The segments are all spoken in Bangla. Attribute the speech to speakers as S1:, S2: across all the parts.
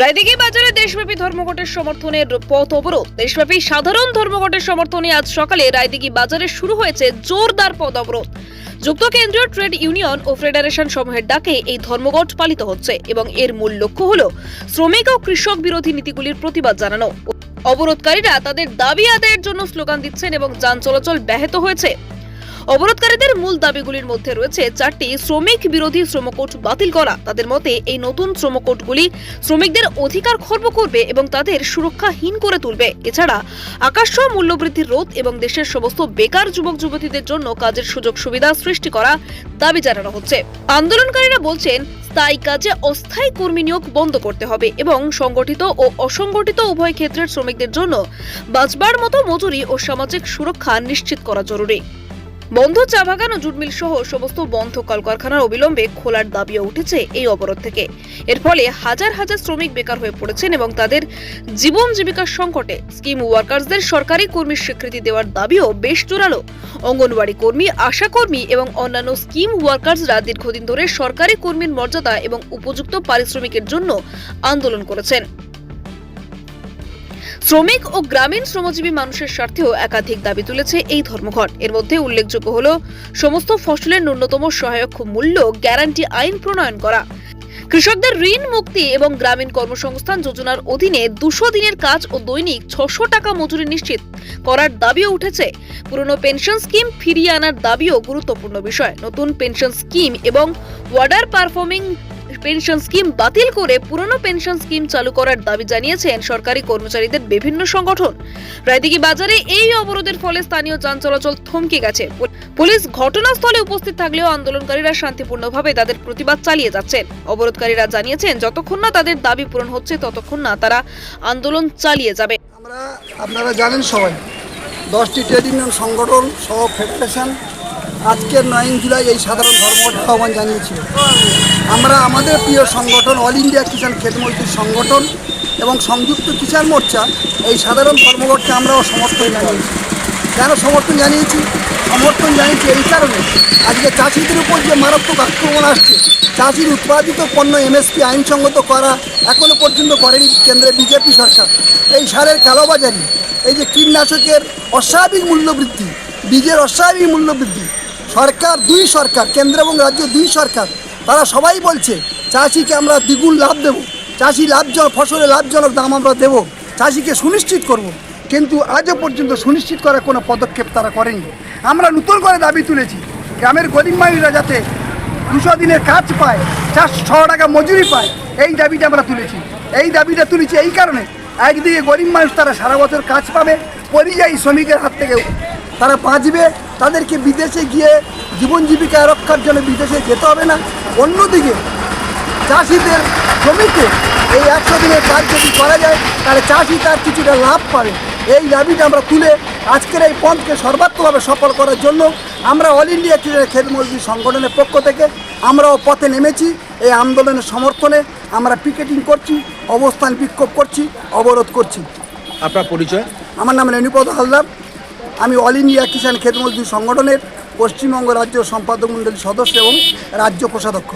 S1: রায়দিঘি বাজারে দেশব্যাপী ধর্মঘটের সমর্থনের পথ অবরোধ। দেশব্যাপী সাধারণ ধর্মঘটের সমর্থনে আজ সকালে রায়দিঘি বাজারে শুরু হয়েছে জোরদার পথ অবরোধ। যুক্ত কেন্দ্রীয় ট্রেড ইউনিয়ন ও ফেডারেশন সমূহের ডাকে এই ধর্মঘট পালিত হচ্ছে এবং এর মূল লক্ষ্য হল শ্রমিক ও কৃষক বিরোধী নীতিগুলির প্রতিবাদ জানানো। অবরোধকারীরা তাদের দাবি আদায়ের জন্য স্লোগান দিচ্ছেন এবং যান চলাচল ব্যাহত হয়েছে। অবরোধকারীদের মূল দাবিগুলির মধ্যে রয়েছে চারটি শ্রমিক বিরোধী শ্রমকোট বাতিল করা। তাদের মতে এই নতুন শ্রমকোটগুলি শ্রমিকদের অধিকার খর্ব করবে এবং তাদের সুরক্ষাহীন করে তুলবে। এছাড়া আকাশ্য মূল্যবৃদ্ধির রোধ এবং দেশের সমস্ত বেকার যুবক যুবতীদের জন্য কাজের সুযোগ সুবিধা সৃষ্টি করা দাবি জানানো হচ্ছে। আন্দোলনকারীরা বলছেন, স্থায়ী কাজে অস্থায়ী কর্মী নিয়োগ বন্ধ করতে হবে এবং সংগঠিত ও অসংগঠিত উভয় ক্ষেত্রের শ্রমিকদের জন্য বাঁচবার মতো মজুরি ও সামাজিক সুরক্ষা নিশ্চিত করা জরুরি। বন্ধ চা বাগান ও জুটমিল সহ সমস্ত বন্ধ কলকারখানার অবিলম্বে খোলার দাবিও উঠেছে এই অবরোধ থেকে। এর ফলে হাজার হাজার শ্রমিক বেকার হয়ে পড়েছেন এবং তাদের জীবন জীবিকার সংকটে স্কিম ওয়ার্কার্সদের সরকারি কর্মীর স্বীকৃতি দেওয়ার দাবিও বেশ জোরালো। অঙ্গনওয়াড়ি কর্মী, আশা কর্মী এবং অন্যান্য স্কিম ওয়ার্কার্সরা দীর্ঘদিন ধরে সরকারি কর্মীর মর্যাদা এবং উপযুক্ত পারিশ্রমিকের জন্য আন্দোলন করেছেন। শ্রমিক ও গ্রামীণ শ্রমজীবী মানুষের স্বার্থেও একাধিক দাবি তুলেছে এই ধর্মঘট। এর মধ্যে উল্লেখযোগ্য হল, সমস্ত ফসলের ন্যূনতম সহায়ক মূল্য গ্যারান্টি আইন প্রণয়ন করা। কৃষকদের ঋণ, মুক্তি এবং গ্রামীণ কর্মসংস্থান যোজনার অধীনে দুশো দিনের কাজ ও দৈনিক ছশো টাকা মজুরি নিশ্চিত করার দাবিও উঠেছে। পুরনো পেনশন স্কিম ফিরিয়ে আনার দাবিও গুরুত্বপূর্ণ বিষয়। নতুন পেনশন স্কিম এবং ওয়ার্ডার পারফর্মিং পেনশন স্কিম বাতিল করে পুরনো পেনশন স্কিম চালু করার দাবি জানিয়েছেন সরকারি কর্মচারীদের বিভিন্ন সংগঠন। রায়দিঘি বাজারে এই অবরোধের ফলে স্থানীয় যান চলাচল থমকে গেছে। পুলিশ ঘটনাস্থলে উপস্থিত থাকলেও আন্দোলনকারীরা শান্তিপূর্ণভাবে তাদের প্রতিবাদ চালিয়ে যাচ্ছেন। অবরোধকারীরা জানিয়েছেন, যতক্ষণ না তাদের দাবি পূরণ হচ্ছে, ততক্ষণ না তারা আন্দোলন চালিয়ে যাবে।
S2: আমরা আপনারা জানেন সবাই, দশটি ট্রেড ইউনিয়ন সংগঠন সহ ফেডারেশন আজকের নয় জুলাই এই সাধারণ ধর্মঘট আহ্বান জানিয়েছিল আমরা আমাদের প্রিয় সংগঠন অল ইন্ডিয়া কিষাণ খেত মজদুর সংগঠন এবং সংযুক্ত কিষাণ মোর্চা এই সাধারণ ধর্মঘটকে আমরাও সমর্থন জানিয়েছি। কেন সমর্থন জানিয়েছি? সমর্থন জানিয়েছি এই কারণে আজকে চাষিদের উপর যে মারাত্মক আক্রমণ আসছে, চাষির উৎপাদিত পণ্য এমএসপি আইনসঙ্গত করা এখনও পর্যন্ত করেনি কেন্দ্রে বিজেপি সরকার। এই সারের কালোবাজারি, এই যে কীটনাশকের অস্বাভাবিক মূল্যবৃদ্ধি, বীজের অস্বাভাবিক মূল্যবৃদ্ধি সরকার, দুই সরকার, কেন্দ্র এবং রাজ্য দুই সরকার, তারা সবাই বলছে, চাষিকে আমরা দ্বিগুণ লাভ দেবো। চাষি লাভজনক, ফসলের লাভজনক দাম আমরা দেবো। চাষিকে সুনিশ্চিত করব। কিন্তু আজও পর্যন্ত সুনিশ্চিত করার কোনো পদক্ষেপ তারা করেনি। আমরা নতুন করে দাবি তুলেছি, গ্রামের গরিব মানুষরা যাতে দুশো দিনের কাজ পায়, চারশো টাকা মজুরি পায়, এই দাবিটা আমরা তুলেছি। এই দাবিটা তুলেছি এই কারণে, একদিকে গরিব মানুষ তারা সারা বছর কাজ পাবে, পরিযায়ী শ্রমিকের হাত থেকে তারা বাঁচবে তাদেরকে বিদেশে গিয়ে জীবন জীবিকা রক্ষার জন্য বিদেশে যেতে হবে না। অন্যদিকে চাষিদের জমিতে এই একশো দিনের কাজ যদি করা যায় তাহলে চাষি তার কিছুটা লাভ পাবে। এই দাবিটা আমরা তুলে আজকের এই পন্থকে সর্বাত্মকভাবে সফল করার জন্য আমরা অল ইন্ডিয়া খেত মজদুর সংগঠনের পক্ষ থেকে আমরাও পথে নেমেছি। এই আন্দোলনের সমর্থনে আমরা পিকেটিং করছি অবস্থান বিক্ষোভ করছি অবরোধ করছি।
S3: আপনার পরিচয়?
S2: আমার নাম রেণুপদ হালদার। আমি অল ইন্ডিয়া কিষাণ খেত মজদুর সংগঠনের পশ্চিমবঙ্গ রাজ্য সম্পাদক মণ্ডলীর সদস্য এবং রাজ্য কোষাধ্যক্ষ।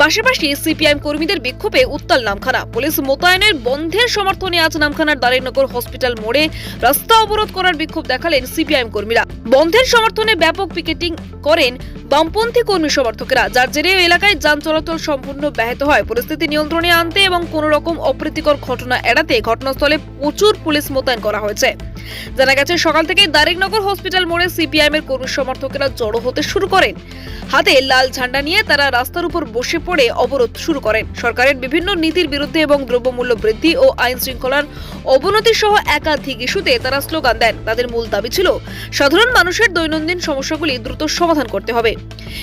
S1: পাশাপাশি সিপিআইএম কর্মীদের বিক্ষোভে উত্তাল নামখানা। পুলিশ মোতায়েনের বন্ধের সমর্থনে আজ নামখানার দারিনগর হসপিটাল মোড়ে রাস্তা অবরোধ করার বিক্ষোভ দেখালেন সিপিআইএম কর্মীরা। বন্ধের সমর্থনে ব্যাপক পিকেটিং করেন বামপন্থী কর্মী সমর্থকেরা, যার জেরে এলাকায় যান চলাচল সম্পূর্ণ ব্যাহত হয়। পরিস্থিতি নিয়ন্ত্রণে আনতে এবং কোনো রকম অপ্রীতিকর ঘটনা এড়াতে ঘটনাস্থলে প্রচুর পুলিশ মোতায়েন করা হয়েছে। জানা গেছে, সকাল থেকে দারিকনগর হসপিটাল মোড়ে সিপিআইএম এর কর্মী সমর্থকেরা জড়ো হতে শুরু করেন। হাতে লাল ঝান্ডা নিয়ে তারা রাস্তার উপর বসে পড়ে অবরোধ শুরু করেন। সরকারের বিভিন্ন নীতির বিরুদ্ধে এবং দ্রব্যমূল্য বৃদ্ধি ও আইন শৃঙ্খলার অবনতি সহ একাধিক ইস্যুতে তারা স্লোগান দেন। তাদের মূল দাবি ছিল, সাধারণ মানুষের দৈনন্দিন সমস্যাগুলি দ্রুত সমাধান করতে হবে।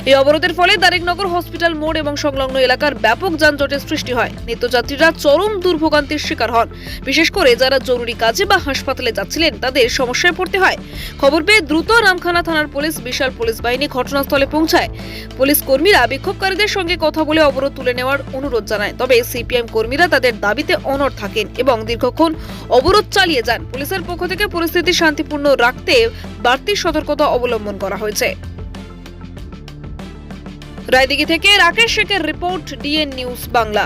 S1: এই অবরোধের ফলে দারিকনগর হসপিটাল মোড় এবং সংলগ্ন এলাকার ব্যাপক যানজটের সৃষ্টি হয়। নিত্যযাত্রীরা চরম দুর্ভোগান্তির শিকার হন। বিশেষ করে যারা জরুরি কাজে বা হাসপাতালে যাচ্ছিলেন তাদের সমস্যায় পড়তে হয়। খবর পেয়ে দ্রুত রামখানা থানার পুলিশ বিশাল পুলিশ বাহিনী ঘটনাস্থলে পৌঁছায়। পুলিশ কর্মীরা বিক্ষোভকারীদের সঙ্গে কথা বলে অবরোধ তুলে নেওয়ার অনুরোধ জানায়। তবে সিপিএম কর্মীরা তাদের দাবিতে অনড় থাকেন এবং দীর্ঘক্ষণ অবরোধ চালিয়ে যান। পুলিশের পক্ষ থেকে পরিস্থিতি শান্তিপূর্ণ রাখতে বাড়তি সতর্কতা অবলম্বন করা হয়েছে।
S4: রায়দিঘি থেকে রাকেশ শেখের রিপোর্ট ডিএন নিউজ বাংলা।